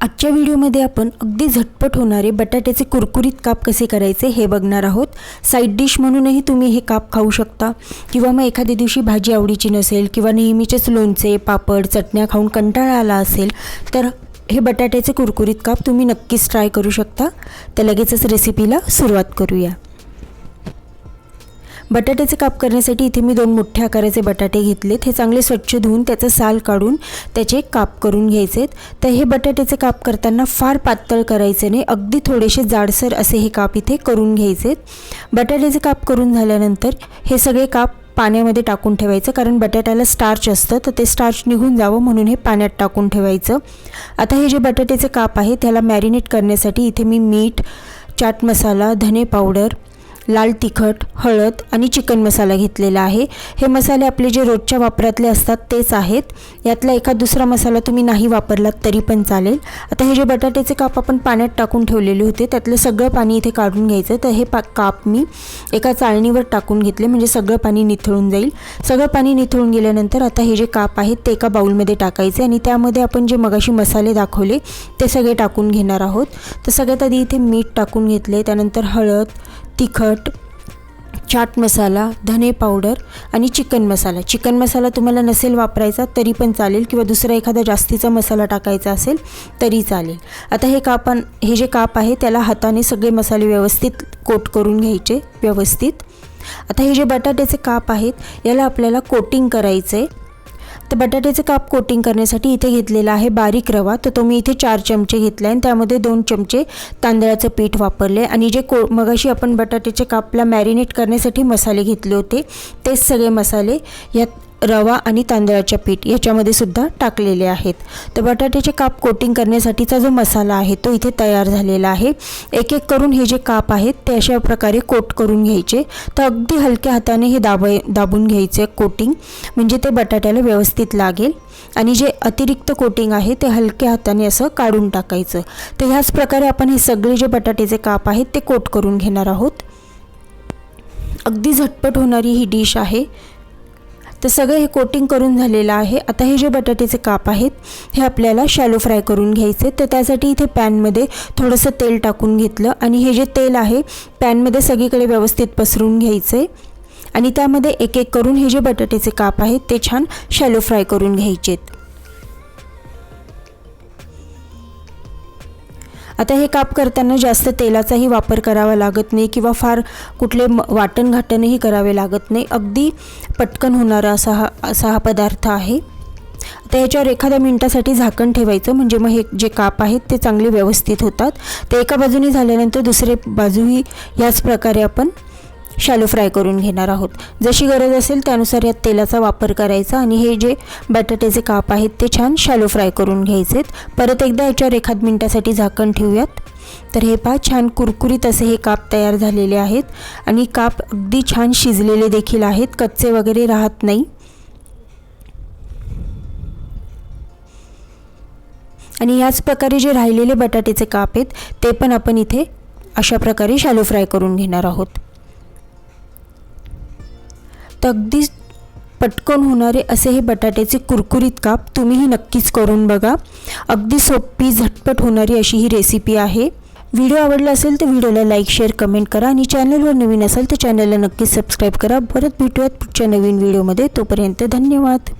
आजच्या व्हिडिओमध्ये आपण अगदी झटपट होणारे बटाट्याचे कुरकुरीत काप कसे करायचे हे बघणार आहोत. साईड डिश म्हणूनही तुम्ही हे काप खाऊ शकता. किंवा मग एखाद्या दिवशी भाजी आवडीची नसेल किंवा नेहमीचेच लोणचे पापड चटण्या खाऊन कंटाळा आला असेल तर हे बटाट्याचे कुरकुरीत काप तुम्ही नक्कीच ट्राय करू शकता. तर लगेचच रेसिपीला सुरुवात करूया. बटाट्याचे काप करण्यासाठी इथे मी दोन मोठ्या आकाराचे बटाटे घेतलेत. हे चांगले स्वच्छ धुवून त्याचं साल काढून त्याचे काप करून घ्यायचेत. तर हे बटाट्याचे काप करताना फार पातळ करायचे नाही अगदी थोडेसे जाडसर असे हे काप इथे करून घ्यायचेत. बटाट्याचे काप करून झाल्यानंतर हे सगळे काप पाण्यामध्ये टाकून ठेवायचं कारण बटाट्याला स्टार्च असतं तर ते स्टार्च निघून जावं म्हणून हे पाण्यात टाकून ठेवायचं. आता हे जे बटाट्याचे काप आहे त्याला मॅरिनेट करण्यासाठी इथे मी मीठ चाट मसाला धने पावडर लाल तिखट हळद आणि चिकन मसाला घेतलेला आहे. हे मसाले आपले जे रोजच्या वापरातले असतात तेच आहेत. यातला एखाद दुसरा मसाला तुम्ही नाही वापरलात तरी पण चालेल. आता हे जे बटाट्याचे काप आपण पाण्यात टाकून ठेवलेले होते त्यातलं सगळं पाणी इथे काढून घ्यायचं. तर हे पा काप मी एका चाळणीवर टाकून घेतले म्हणजे सगळं पाणी निथळून जाईल. सगळं पाणी निथळून गेल्यानंतर आता हे जे काप आहेत ते एका बाऊलमध्ये टाकायचे आणि त्यामध्ये आपण जे मगाशी मसाले दाखवले ते सगळे टाकून घेणार आहोत. तर सगळ्यात आधी इथे मीठ टाकून घेतले त्यानंतर हळद तिखट चाट मसाला धने पावडर आणि चिकन मसाला. चिकन मसाला तुम्हाला नसेल वापरायचा तरी पण चालेल किंवा दुसरा एखादा जास्तीचा मसाला टाकायचा असेल तरी चालेल. आता हे कापान हे जे काप आहे त्याला हाताने सगळे मसाले व्यवस्थित कोट करून घ्यायचे व्यवस्थित. आता हे जे बटाट्याचे काप आहेत याला आपल्याला कोटिंग करायचं आहे तर बटाट्याचे काप कोटिंग करण्यासाठी इथे घेतलेला आहे बारीक रवा. तर तो मी इथे चार चमचे घेतला आणि त्यामध्ये दोन चमचे तांदळाचं पीठ वापरले आणि जे को मगाशी आपण बटाट्याचे कापला मॅरिनेट करण्यासाठी मसाले घेतले होते तेच सगळे मसाले यात रवा आणि तांदळाच्या पीठ याच्यामध्ये सुद्धा टाकलेले आहेत. तर बटाट्याचे काप कोटिंग करण्यासाठीचा जो मसाला आहे तो इथे तयार झालेला आहे. एक एक करून हे जे काप आहेत ते अशा प्रकारे कोट करून घ्यायचे. तर अगदी हलक्या हाताने हे दाबाय दाबून घ्यायचे कोटिंग. म्हणजे ते बटाट्याला व्यवस्थित लागेल. आणि जे अतिरिक्त कोटिंग आहे ते हलक्या हाताने असं काढून टाकायचं. तर ह्याच प्रकारे आपण हे सगळे जे बटाट्याचे काप आहेत ते कोट करून घेणार आहोत. अगदी झटपट होणारी ही डिश आहे. तर सगळं हे कोटिंग करून झालेलं आहे. आता हे जे बटाट्याचे काप आहेत हे आपल्याला शॅलो फ्राय करून घ्यायचे तर त्यासाठी इथे पॅनमध्ये थोडंसं तेल टाकून घेतलं आणि हे जे तेल आहे पॅनमध्ये सगळीकडे व्यवस्थित पसरून घ्यायचं. आणि त्यामध्ये एक एक करून हे जे बटाट्याचे काप आहेत ते छान शॅलो फ्राय करून घ्यायचेत. आता हे काप करताना जास्त तेलाचाही वापर करावा लागत नाही किंवा फार कुठले म वाटण घाटणही करावे लागत नाही. अगदी पटकन होणारा असा हा असा हा पदार्थ आहे. आता ह्याच्यावर एखाद्या मिनटासाठी झाकण ठेवायचं. म्हणजे मग हे जे काप आहेत ते चांगले व्यवस्थित होतात. ते एका बाजूने झाल्यानंतर दुसरे बाजूही याच प्रकारे आपण शॅलो फ्राय करून घेणार आहोत. जशी गरज असेल त्यानुसार यात तेलाचा वापर करायचा आणि हे जे बटाट्याचे काप आहेत ते छान शॅलो फ्राय करून घ्यायचेत. परत एकदा याच्यावर एखाद मिनटासाठी झाकण ठेवूयात. तर हे पहा छान कुरकुरीत असे हे काप तयार झालेले आहेत आणि काप अगदी छान शिजलेले देखील आहेत कच्चे वगैरे राहत नाही. आणि याच प्रकारे जे राहिलेले बटाट्याचे काप आहेत ते पण आपण इथे अशा प्रकारे शॅलो फ्राय करून घेणार आहोत. तर अगदी पटकन होणारे असे हे बटाट्याचे कुरकुरीत काप तुम्हीही नक्कीच करून बघा. अगदी सोपी झटपट होणारी अशी ही रेसिपी आहे. व्हिडिओ आवडला असेल तर व्हिडिओला लाईक शेअर कमेंट करा आणि चॅनलवर नवीन असेल तर चॅनलला नक्कीच सबस्क्राईब करा. परत भेटूयात पुढच्या नवीन व्हिडिओमध्ये तोपर्यंत धन्यवाद.